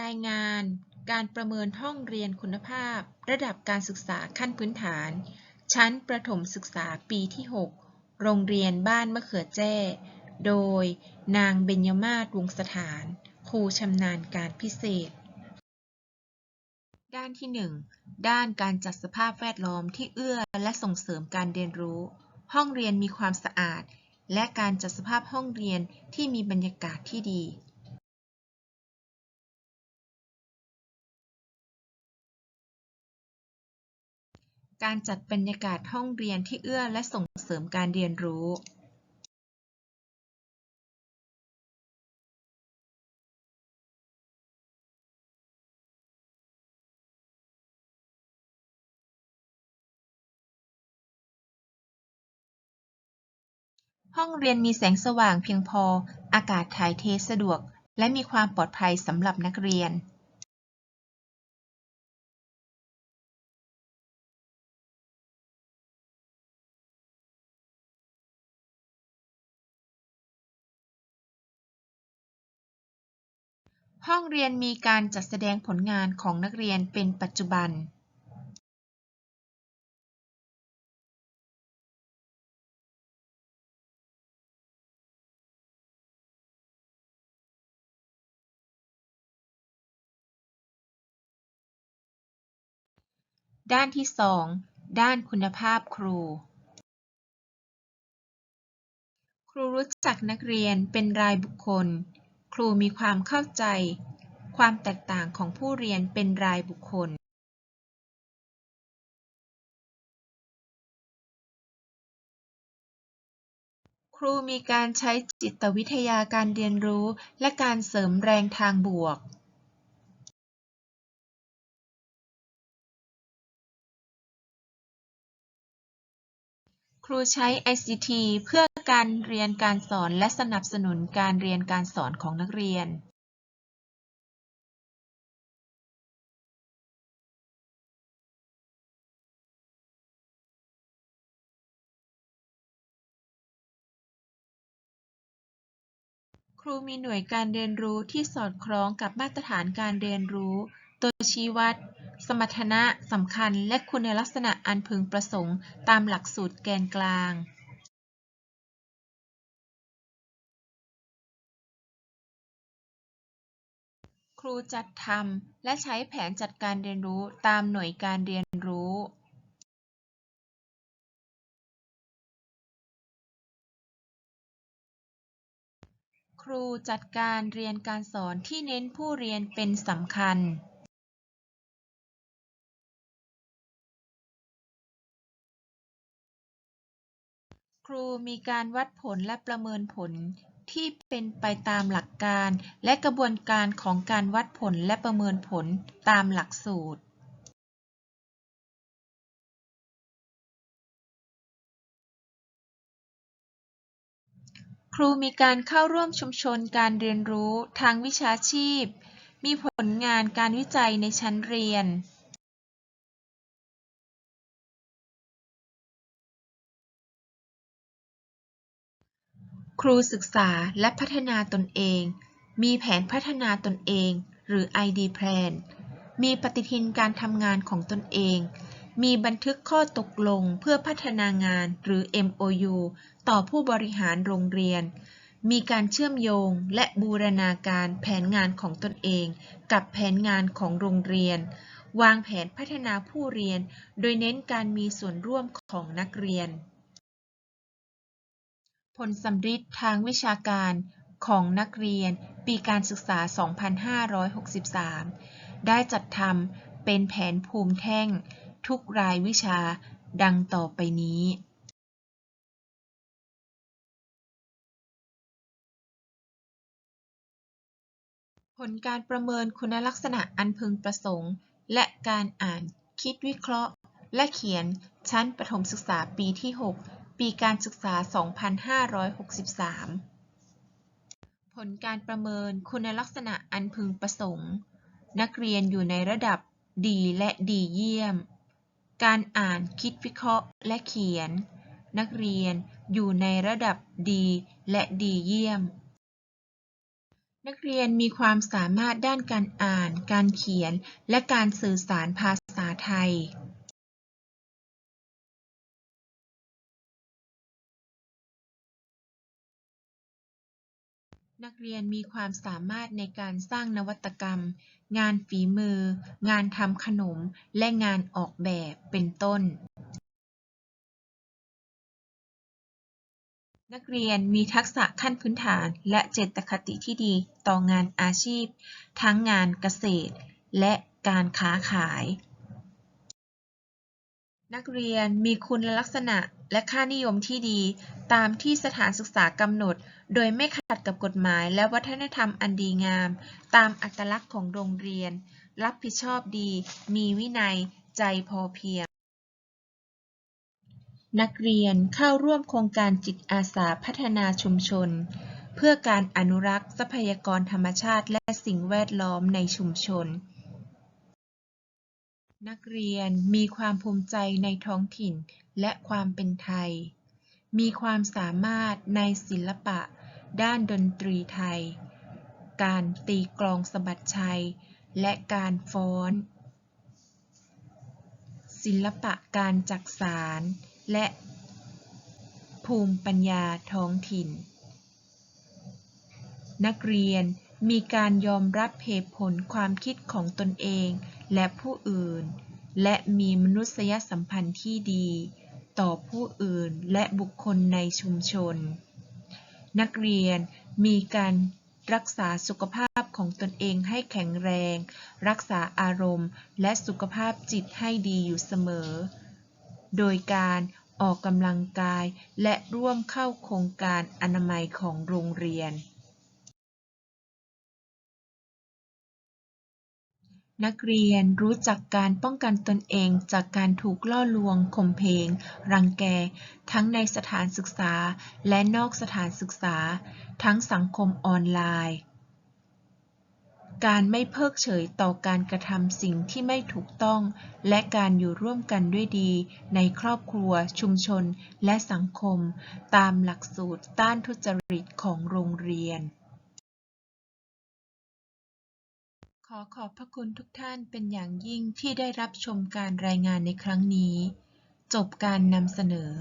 รายงานการประเมินห้องเรียนคุณภาพ ระดับการศึกษาขั้นพื้นฐาน ชั้นประถมศึกษาปีที่ 6 โรงเรียนบ้านมะเขือแจ้ โดยนางเบญญมาศวงสถาน ครูชำนาญการพิเศษ ด้านที่ 1 ด้านการจัดสภาพแวดล้อมที่เอื้อและส่งเสริมการเรียนรู้ ห้องเรียนมีความสะอาด และการจัดสภาพห้องเรียนที่มีบรรยากาศที่ดี การจัดบรรยากาศห้องเรียนที่เอื้อและส่งเสริมการเรียนรู้ห้องเรียนมีแสงสว่างเพียงพอ อากาศถ่ายเทสะดวก และมีความปลอดภัยสำหรับนักเรียน ห้องเรียนมีการจัดแสดงผลงานของนักเรียนเป็นปัจจุบันด้านที่ 2 ด้านคุณภาพครู ครูรู้จักนักเรียนเป็นรายบุคคล ครูมีความเข้าใจ ความแตกต่างของผู้เรียนเป็นรายบุคคลครูมีการใช้จิตวิทยาการเรียนรู้ และการเสริมแรงทางบวก ครูใช้ ICT เพื่อการเรียนการสอนและสนับสนุนการเรียนการสอนของนักเรียน ครูมีหน่วยการเรียนรู้ที่สอดคล้องกับมาตรฐานการเรียนรู้ ตัวชี้วัด สมรรถนะสำคัญและคุณลักษณะอันพึงประสงค์ตามหลักสูตรแกนกลางครูจัดทำและใช้แผนจัดการเรียนรู้ตามหน่วยการเรียนรู้ ครูจัดการเรียนการสอนที่เน้นผู้เรียนเป็นสำคัญ ครูมีการวัดผลและประเมินผลที่เป็นไปตามหลักการ และกระบวนการของการวัดผลและประเมินผลตามหลักสูตรครูมีการเข้าร่วมชุมชนการเรียนรู้ทางวิชาชีพ มีผลงานการวิจัยในชั้นเรียน ครูศึกษาและพัฒนาตนเอง มีแผนพัฒนาตนเอง หรือ ID Plan มีปฏิทินการทำงานของตนเอง มีบันทึกข้อตกลงเพื่อพัฒนางานหรือ MOU ต่อผู้บริหารโรงเรียน มีการเชื่อมโยงและบูรณาการแผนงานของตนเอง กับแผนงานของโรงเรียน วางแผนพัฒนาผู้เรียน โดยเน้นการมีส่วนร่วมของนักเรียน ผลสัมฤทธิ์ทางวิชาการของนักเรียนปีการศึกษา 2563 ได้จัดทำเป็นแผนภูมิแท่ง ทุกรายวิชาดังต่อไปนี้ ผลการประเมินคุณลักษณะอันพึงประสงค์ และการอ่าน คิดวิเคราะห์ และเขียนชั้นประถมศึกษาปีที่ 6 ปีการศึกษา 2563 ผลการประเมินคุณลักษณะอันพึงประสงค์ นักเรียนอยู่ในระดับดีและดีเยี่ยม การอ่านคิดวิเคราะห์และเขียน นักเรียนอยู่ในระดับดีและดีเยี่ยม นักเรียนมีความสามารถด้านการอ่าน การเขียน และการสื่อสารภาษาไทย นักเรียนมีความสามารถในการสร้างนวัตกรรม งานฝีมือ งานทำขนม และงานออกแบบ เป็นต้น นักเรียนมีทักษะขั้นพื้นฐาน และเจตคติที่ดีต่องานอาชีพ ทั้งงานเกษตร และการค้าขาย นักเรียนมีคุณลักษณะ และค่านิยมที่ดี ตามที่สถานศึกษากำหนด โดยไม่ขัดกับกฎหมายและวัฒนธรรมอันดีงาม ตามอัตลักษณ์ของโรงเรียน รับผิดชอบดี มีวินัย ใจพอเพียง นักเรียนเข้าร่วมโครงการจิตอาสาพัฒนาชุมชน เพื่อการอนุรักษ์ทรัพยากรธรรมชาติและสิ่งแวดล้อมในชุมชน นักเรียนมีความภูมิใจในท้องถิ่นและความเป็นไทย มีความสามารถในศิลปะ ด้านดนตรีไทย การตีกลองสะบัดชัย และการฟ้อน ศิลปะการจักสานและภูมิปัญญาท้องถิ่น นักเรียนมีการยอมรับเหตุผลความคิดของตนเอง และผู้อื่น และมีมนุษยสัมพันธ์ที่ดี ต่อผู้อื่นและบุคคลในชุมชน นักเรียนมีการรักษาสุขภาพของตนเองให้แข็งแรง รักษาอารมณ์ และสุขภาพจิตให้ดีอยู่เสมอ โดยการออกกำลังกายและร่วมเข้าโครงการอนามัยของโรงเรียน นักเรียนรู้จักการป้องกันตนเองจากการถูกล่อลวง ข่มเหง รังแก ทั้งในสถานศึกษาและนอกสถานศึกษา ทั้งสังคมออนไลน์ การไม่เพิกเฉยต่อการกระทำสิ่งที่ไม่ถูกต้อง และการอยู่ร่วมกันด้วยดี ในครอบครัว ชุมชน และสังคม ตามหลักสูตรต้านทุจริตของโรงเรียน ขอขอบพระคุณทุกท่านเป็นอย่างยิ่งที่ได้รับชมการรายงานในครั้งนี้ จบการนำเสนอ